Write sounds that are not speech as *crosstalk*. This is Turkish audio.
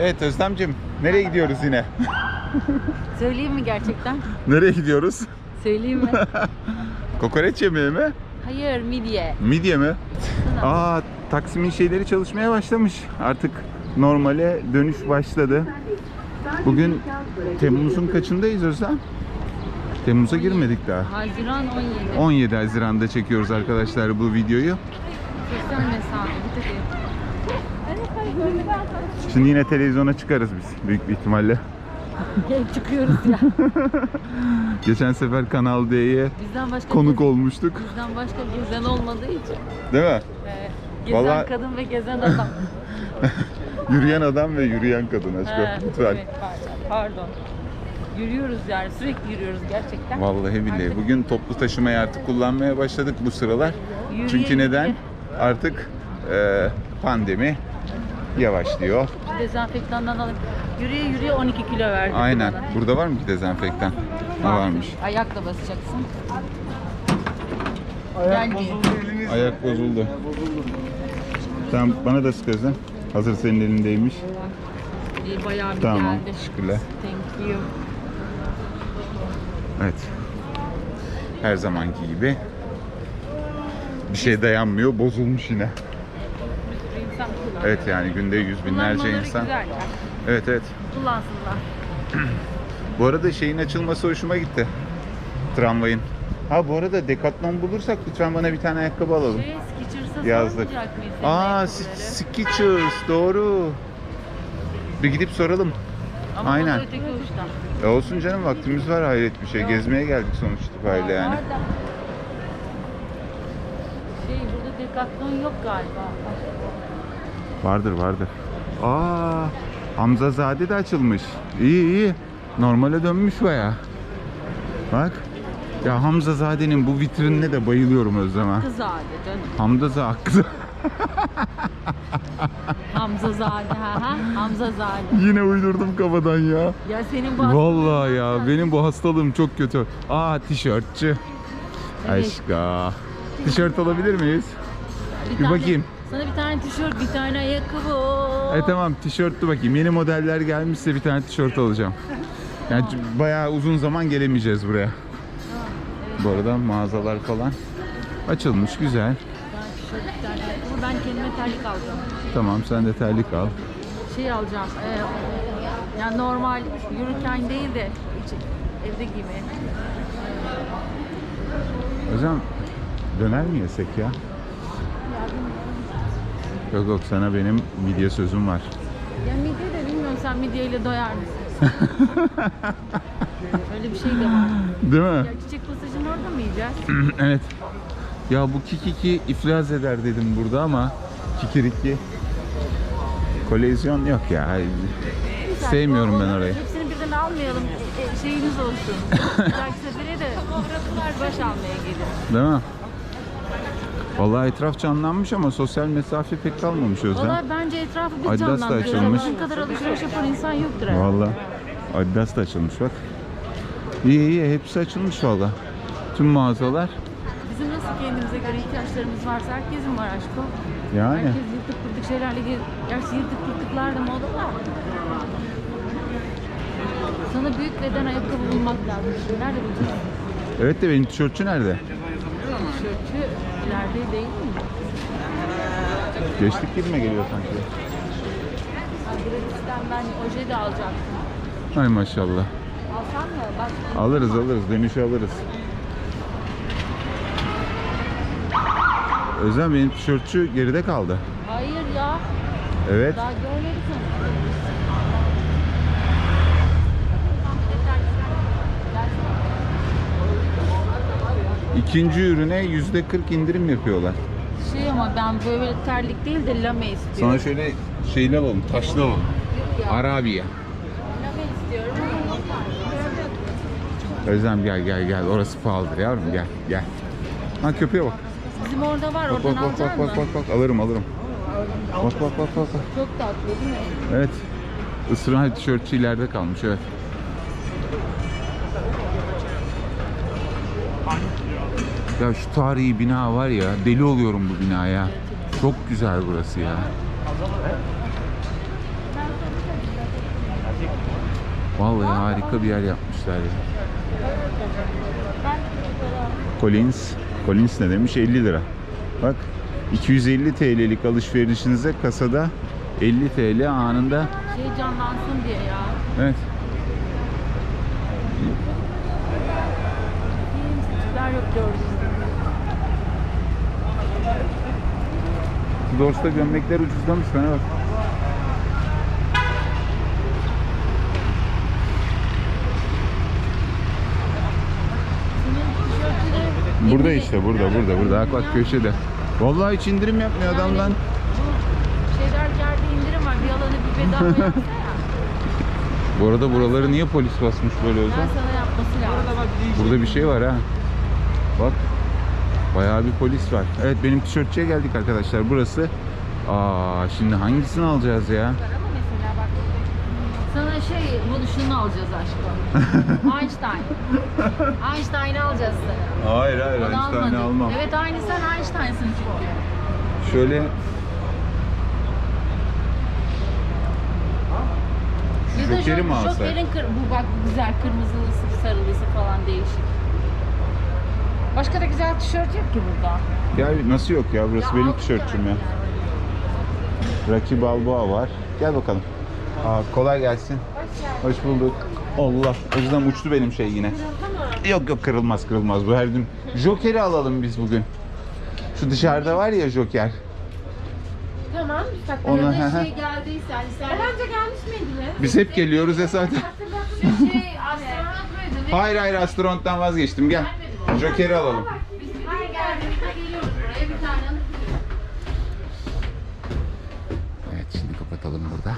Evet Özlemcim, nereye gidiyoruz yine? *laughs* Söyleyeyim mi gerçekten? Nereye gidiyoruz? Söyleyeyim mi? *laughs* Kokoreç yemeği mi? Hayır midye. Midye mi? Aa, Taksim'in şeyleri çalışmaya başlamış. Artık normale dönüş başladı. Bugün Temmuz'un kaçındayız Özlem? Temmuz'a girmedik daha. Haziran 17. 17 Haziran'da çekiyoruz arkadaşlar bu videoyu. Sosyal mesafe. Edin. Şimdi yine televizyona çıkarız biz büyük bir ihtimalle. *laughs* Gel çıkıyoruz ya. *laughs* Geçen sefer Kanal D'ye Bizden başka konuk olmuştuk. Bizden başka gezen olmadığı için. Değil mi? Ee, gezen Vallahi- kadın ve gezen adam. *laughs* Yürüyen adam ve yürüyen kadın He, aşkım. Lütfen. evet, pardon. Yürüyoruz yani sürekli yürüyoruz gerçekten. Vallahi billahi. Artık Bugün toplu taşımayı artık kullanmaya başladık bu sıralar. Yürüye Çünkü neden? Artık e, pandemi yavaşlıyor. Dezenfektandan alıp yürüye yürüye 12 kilo verdim. Aynen. bana. Burada var mı ki dezenfektan? Ne varmış? Ayakla basacaksın. Gelmiyor. Ayak bozuldu. Tamam bana da sık Özlem. Hazır senin elindeymiş. İyi, Bayağı bir Tamam. geldi. Teşekkürler. Thank you. Evet. Her zamanki gibi. Bir şey dayanmıyor. Bozulmuş yine. İnsan kullanıyor. Evet yani günde yüz binlerce Kullanmaları insan. güzel. Evet evet. Kullansınlar. Bu arada şeyin açılması hoşuma gitti. Tramvayın. Ha bu arada Decathlon bulursak lütfen bana bir tane ayakkabı alalım. Şey, Skechers Yazdık. sormayacak mıyız? Aa ayakkabıları? Skechers doğru. Bir gidip soralım. Ama aynen. öteki uçta. E olsun canım vaktimiz var hayret bir şey. Gezmeye geldik sonuç itibariyle yani. Nerede? Şey burada Decathlon yok galiba. Vardır vardır. Aa Hamzazade de açılmış. İyi iyi. Normale dönmüş baya. Bak. Ya Hamzazade'nin bu vitrinine de bayılıyorum Özlem Kız adı canım. Hamza kız. Hamza Zade ha ha. Hamza Zade. Yine uydurdum kafadan ya. Ya senin bu Vallahi ya benim bu hastalığım çok kötü. Aa tişörtçü. Evet. Aşka. Tişört alabilir miyiz? bir tane- bakayım. Sana bir tane tişört, bir tane ayakkabı. E tamam tişörtlü bakayım. Yeni modeller gelmişse bir tane tişört alacağım. Yani bayağı uzun zaman gelemeyeceğiz buraya. Bu arada mağazalar falan açılmış güzel. Tane tişört, bir tane ayakkabı. Ben kendime terlik alacağım. Tamam sen de terlik al. Şey alacağım. E, yani normal yürürken değil de evde giymeye. Hocam döner mi yesek ya? Yok yok sana benim midye sözüm var. Ya midye de bilmiyorum sen midyeyle doyar mısın? *laughs* Öyle bir şey de var. Değil mi? Ya çiçek pasajını orada mı yiyeceğiz? *clears throat* evet. Ya bu kikiki iflas eder dedim burada ama kikiriki kolezyon yok ya. Sevmiyorum ben orayı. Hepsini birden almayalım. E, e, şeyimiz olsun. *laughs* Dahaki sefere de baş almaya gelir. Değil mi? Vallahi etraf canlanmış ama sosyal mesafe pek kalmamış Özlem. Valla bence etrafı biz Adidas da canlandırıyoruz. açılmış. Bizim kadar alışveriş yapan insan yoktur herhalde. Vallahi Adidas da açılmış bak. İyi iyi hepsi açılmış valla. Tüm mağazalar. Bizim nasıl kendimize göre ihtiyaçlarımız varsa herkesin var aşkım. Yani Herkes yırtık pırtık şeylerle gez... Gerçi yırtık pırtıklar da moda da. Sana büyük beden ayakkabı bulmak lazım. Nerede bulacağız? evet de benim tişörtçü nerede? Tişörtçü ileride değil mi? Geçtik gibime geliyor sanki. Gratis'ten ben oje de alacaktım. Ay maşallah. Alsam mı? Bak. Alırız alırız dönüşü alırız. Özlem benim tişörtçü geride kaldı. Hayır ya. Evet. Daha görmedik onu. İkinci ürüne yüzde 40 indirim yapıyorlar. Şey ama ben böyle terlik değil de lame istiyorum. Sana şöyle şeyli alalım, taşlı alalım. Yok ya. Arabiye. Lame istiyorum. Özlem gel gel gel. Orası pahalıdır yavrum gel gel. Ha köpeğe bak. Bizim orada var. Bak Oradan bak bak alacak bak bak mısın? bak bak alırım alırım. Bak bak bak bak. bak. Çok tatlı değil mi? Evet. Israr tişörtçü ileride kalmış evet. Ya şu tarihi bina var ya deli oluyorum bu binaya. Çok güzel burası ya. Vallahi harika bir yer yapmışlar ya. Collins. Collins ne demiş? 50 lira. Bak 250 TL'lik alışverişinize kasada 50 TL anında. Şey canlansın diye ya. Evet. Yok gördüm. Dors'ta gömlekler ucuzlamış bana bak. Burada işte burada burada burada bak bak köşede. Vallahi hiç indirim yapmıyor adam lan. Bu şeyler yerde indirim var. Bir alanı bir bedava *laughs* yapsa ya. Bu arada buraları niye polis basmış böyle Ben özel? sana yapması lazım. Burada bir şey var ha. Bak. Bayağı bir polis var. Evet benim tişörtçüye geldik arkadaşlar. Burası. Aa şimdi hangisini alacağız ya? Ama mesela bak. Sana şey, bunu şunu alacağız aşkım. *laughs* Einstein. Einstein'ı alacağız sana. Hayır hayır Onu almadık. Evet aynı sen Einstein'sın çünkü. Şöyle Ya da Joker'i mi alsak? Joker'in kır, bu bak bu güzel kırmızılısı, sarılısı falan değişik. Başka da güzel tişört yok ki burada. ya nasıl yok ya burası benim yani ya. Rocky Balboa var. Gel bakalım. Aa, kolay gelsin. Hoş bulduk. Allah. O yüzden uçtu benim şey yine. Yok yok kırılmaz kırılmaz. Bu her gün. Joker'i alalım biz bugün. Şu dışarıda var ya Joker. Tamam. Onu- Ona hı. şey geldiyse hani sen... önce gelmiş miydiniz? Biz hep geliyoruz ya zaten. şey? Hayır hayır astrononttan vazgeçtim. Gel. Joker'i alalım. Evet şimdi kapatalım burada.